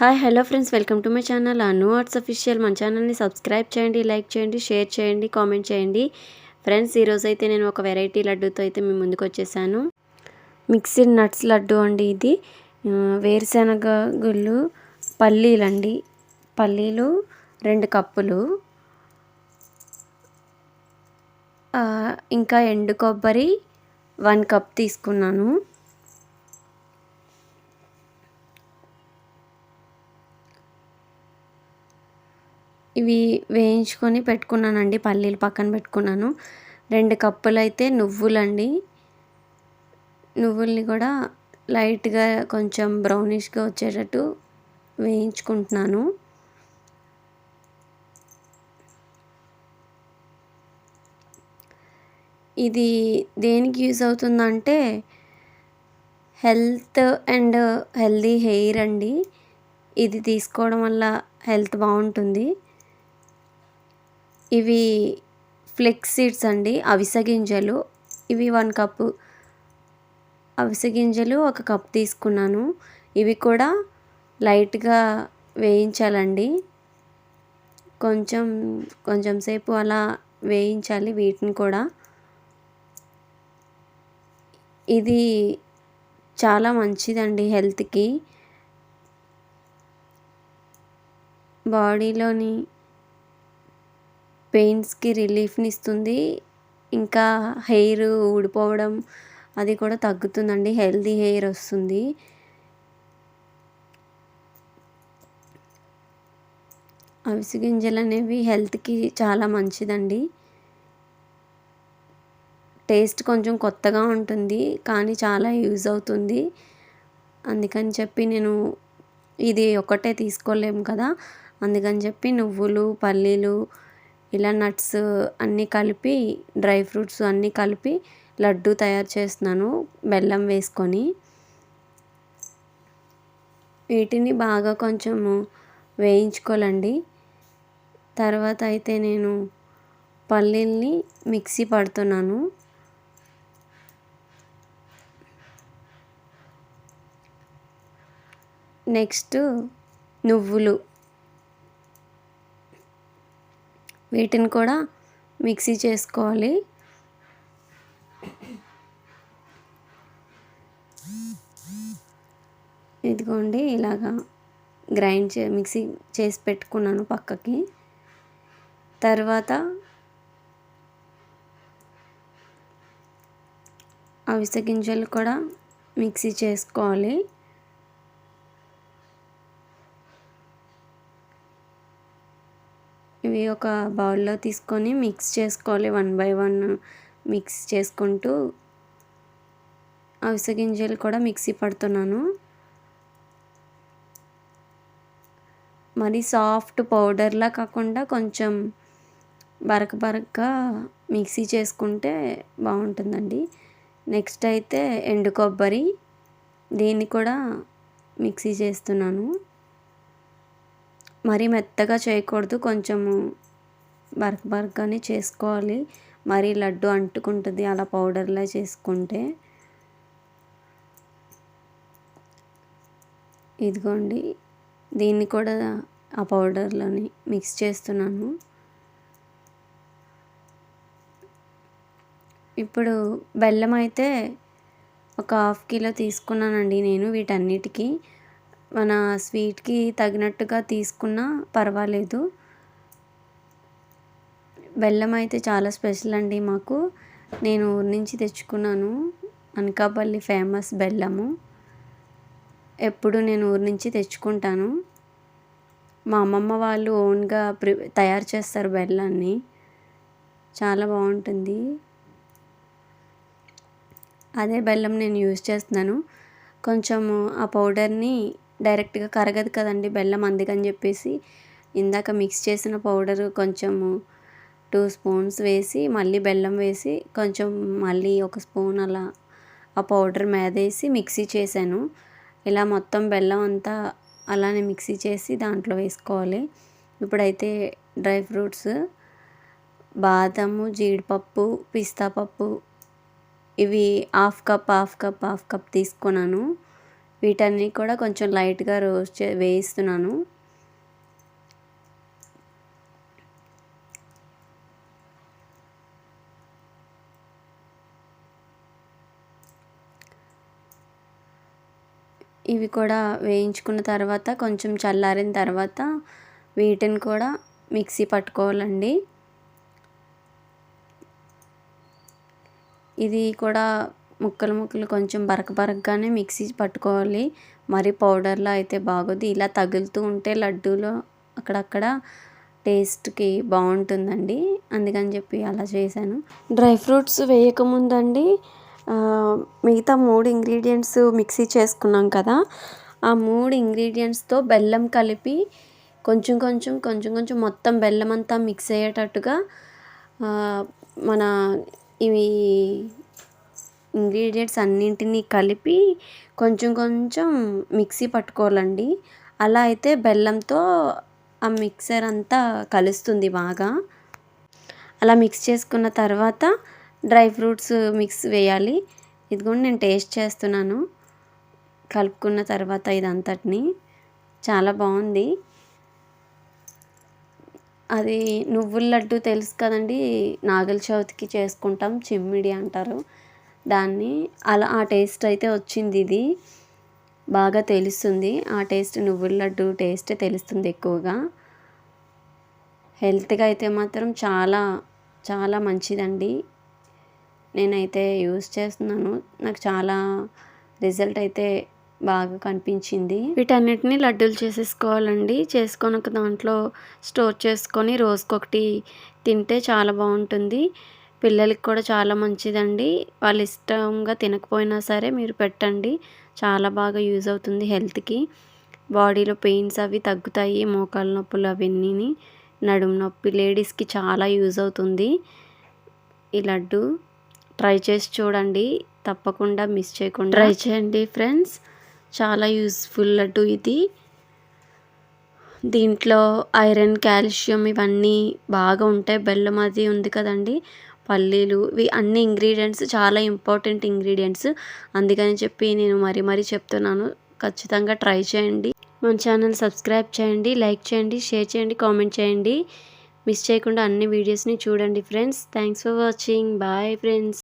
Hi hello friends welcome to my channel. Anu arts official మన ఛానల్ని subscribe చేయండి like చేయండి షేర్ చేయండి కామెంట్ చేయండి. ఫ్రెండ్స్ ఈరోజు అయితే నేను ఒక వెరైటీ లడ్డూతో అయితే మీ ముందుకు వచ్చేసాను. మిక్సిడ్ నట్స్ లడ్డు అండి ఇది. వేరుశనగ గుళ్ళు పల్లీలండి పల్లీలు రెండు కప్పులు. ఇంకా ఎండు కొబ్బరి వన్ కప్ తీసుకున్నాను. ఇవి వేయించుకొని పెట్టుకున్నానండి పల్లీలు పక్కన పెట్టుకున్నాను. రెండు కప్పులు అయితే నువ్వులండి. నువ్వుల్ని కూడా లైట్గా కొంచెం బ్రౌనిష్గా వచ్చేటట్టు వేయించుకుంటున్నాను. ఇది దేనికి యూజ్ అవుతుందంటే హెల్త్ అండ్ హెల్దీ హెయిర్ అండి. ఇది తీసుకోవడం వల్ల హెల్త్ బాగుంటుంది. ఇవి ఫ్లెక్స్ సీడ్స్ అండి అవిసె గింజలు. ఇవి వన్ కప్పు. అవిసె గింజలు ఒక కప్ తీసుకున్నాను. ఇవి కూడా లైట్గా వేయించాలండి. కొంచెం కొంచెం సేపు అలా వేయించాలి వీటిని కూడా. ఇది చాలా మంచిదండి హెల్త్కి. బాడీలోని పెయిన్స్కి రిలీఫ్ని ఇస్తుంది ఇంకా హెయిర్ ఊడిపోవడం అది కూడా తగ్గుతుందండి. హెల్దీ హెయిర్ వస్తుంది. అవిసి గింజలు అనేవి హెల్త్కి చాలా మంచిదండి. టేస్ట్ కొంచెం కొత్తగా ఉంటుంది కానీ చాలా యూజ్ అవుతుంది. అందుకని చెప్పి నేను ఇది ఒకటే తీసుకోలేము కదా. అందుకని చెప్పి నువ్వులు పల్లీలు ఇలా నట్స్ అన్నీ కలిపి డ్రై ఫ్రూట్స్ అన్నీ కలిపి లడ్డు తయారు చేస్తున్నాను బెల్లం వేసుకొని. వీటిని బాగా కొంచెము వేయించుకోవాలండి. తర్వాత అయితే నేను పల్లీల్ని మిక్సీ పడుతున్నాను. నెక్స్ట్ నువ్వులు. వీటిని కూడా మిక్సీ చేసుకోవాలి. ఇదిగోండి ఇలాగా గ్రైండ్ చే మిక్సీ చేసి పెట్టుకున్నాను పక్కకి. తర్వాత అవిసె గింజలు కూడా మిక్సీ చేసుకోవాలి. ఇవి ఒక బౌల్లో తీసుకొని మిక్స్ చేసుకోవాలి. వన్ బై వన్ మిక్స్ చేసుకుంటూ అవిసె గింజలు కూడా మిక్సీ పడుతున్నాను. మరి సాఫ్ట్ పౌడర్లా కాకుండా కొంచెం బరక బరకగా మిక్సీ చేసుకుంటే బాగుంటుందండి. నెక్స్ట్ అయితే ఎండు కొబ్బరి దీన్ని కూడా మిక్సీ చేస్తున్నాను. మరీ మెత్తగా చేయకూడదు. కొంచెము బరక బరకగానే చేసుకోవాలి. మరీ లడ్డు అంటుకుంటుంది. అలా పౌడర్లా చేసుకుంటే. ఇదిగోండి. దీన్ని కూడా ఆ పౌడర్లోని మిక్స్ చేస్తున్నాను. ఇప్పుడు బెల్లం అయితే ఒక హాఫ్ కిలో తీసుకున్నానండి నేను వీటన్నిటికీ. మన స్వీట్కి తగినట్టుగా తీసుకున్నా పర్వాలేదు. బెల్లం అయితే చాలా స్పెషల్ అండి మాకు. నేను ఊరి నుంచి తెచ్చుకున్నాను. అనకాపల్లి ఫేమస్ బెల్లము. ఎప్పుడు నేను ఊరి నుంచి తెచ్చుకుంటాను. మా అమ్మమ్మ వాళ్ళు ఓన్గా ప్రి తయారు చేస్తారు బెల్లాన్ని. చాలా బాగుంటుంది. అదే బెల్లం నేను యూజ్ చేస్తున్నాను. కొంచెము ఆ పౌడర్ని డైరెక్ట్గా కరగదు కదండి బెల్లం అందుకని చెప్పేసి ఇందాక మిక్స్ చేసిన పౌడర్ కొంచెము టూ స్పూన్స్ వేసి మళ్ళీ బెల్లం వేసి కొంచెం మళ్ళీ ఒక స్పూన్ అలా ఆ పౌడర్ వేసి మిక్సీ చేశాను. ఇలా మొత్తం బెల్లం అంతా అలానే మిక్సీ చేసి దాంట్లో వేసుకోవాలి. ఇప్పుడైతే డ్రై ఫ్రూట్స్ బాదము జీడిపప్పు పిస్తా పప్పు ఇవి half cup half cup half cup తీసుకున్నాను. వీటన్ని కూడా కొంచెం లైట్గా రోస్ట్ చే వేయిస్తున్నాను. ఇవి కూడా వేయించుకున్న తర్వాత కొంచెం చల్లారిన తర్వాత వీటిని కూడా మిక్సీ పట్టుకోవాలండి. ఇది కూడా ముక్కలు ముక్కలు కొంచెం బరక బరకగానే మిక్సీ పట్టుకోవాలి. మరి పౌడర్లో అయితే బాగోదు. ఇలా తగులుతూ ఉంటే లడ్డూలో అక్కడక్కడ టేస్ట్కి బాగుంటుందండి. అందుకని చెప్పి అలా చేశాను. డ్రై ఫ్రూట్స్ వేయకముందండి మిగతా మూడు ఇంగ్రీడియంట్స్ మిక్సీ చేసుకున్నాం కదా ఆ మూడు ఇంగ్రీడియంట్స్తో బెల్లం కలిపి కొంచెం కొంచెం కొంచెం కొంచెం మొత్తం బెల్లం అంతా మిక్స్ అయ్యేటట్టుగా మన ఇవి ఇంగ్రీడియంట్స్ అన్నింటినీ కలిపి కొంచెం కొంచెం మిక్సీ పట్టుకోవాలండి. అలా అయితే బెల్లంతో ఆ మిక్సర్ అంతా కలుస్తుంది బాగా. అలా మిక్స్ చేసుకున్న తర్వాత డ్రై ఫ్రూట్స్ మిక్స్ వేయాలి. ఇది కూడా నేను టేస్ట్ చేస్తున్నాను. కలుపుకున్న తర్వాత ఇదంతటిని. చాలా బాగుంది. అది నువ్వుల లడ్డు తెలుసు కదండి నాగల చవితికి చేసుకుంటాం చిమ్మిడి అంటారు. దాన్ని అలా ఆ టేస్ట్ అయితే వచ్చింది ఇది. బాగా తెలుస్తుంది. ఆ టేస్ట్ నువ్వుల లడ్డు టేస్ట్ తెలుస్తుంది ఎక్కువగా. హెల్త్గా అయితే మాత్రం చాలా చాలా మంచిదండి. నేనైతే యూస్ చేస్తున్నాను. నాకు చాలా రిజల్ట్ అయితే బాగా కనిపించింది. వీటన్నిటిని లడ్డూలు చేసేసుకోవాలండి. చేసుకొని ఒక దాంట్లో స్టోర్ చేసుకొని రోజుకొకటి తింటే చాలా బాగుంటుంది. పిల్లలకి కూడా చాలా మంచిదండి. వాళ్ళు ఇష్టంగా తినకపోయినా సరే మీరు పెట్టండి. చాలా బాగా యూజ్ అవుతుంది హెల్త్కి. బాడీలో పెయిన్స్ అవి తగ్గుతాయి మోకాళ్ళ నొప్పులు అవన్నీ నడుము నొప్పి లేడీస్కి చాలా యూజ్ అవుతుంది. ఈ లడ్డు ట్రై చేసి చూడండి. తప్పకుండా మిస్ చేయకుండా ట్రై చేయండి ఫ్రెండ్స్. చాలా యూస్ఫుల్ లడ్డు ఇది. దీంట్లో ఐరన్ కాల్షియం ఇవన్నీ బాగా ఉంటాయి బెల్లం అది ఉంది కదండి. పల్లీలు ఇవి అన్ని ఇంగ్రీడియంట్స్ చాలా ఇంపార్టెంట్ ఇంగ్రీడియంట్స్ అందుకని చెప్పి నేను మరీ మరీ చెప్తున్నాను. ఖచ్చితంగా ట్రై చేయండి. మన ఛానల్ సబ్స్క్రైబ్ చేయండి లైక్ చేయండి షేర్ చేయండి కామెంట్ చేయండి. మిస్ చేయకుండా అన్ని వీడియోస్ని చూడండి friends thanks for watching bye friends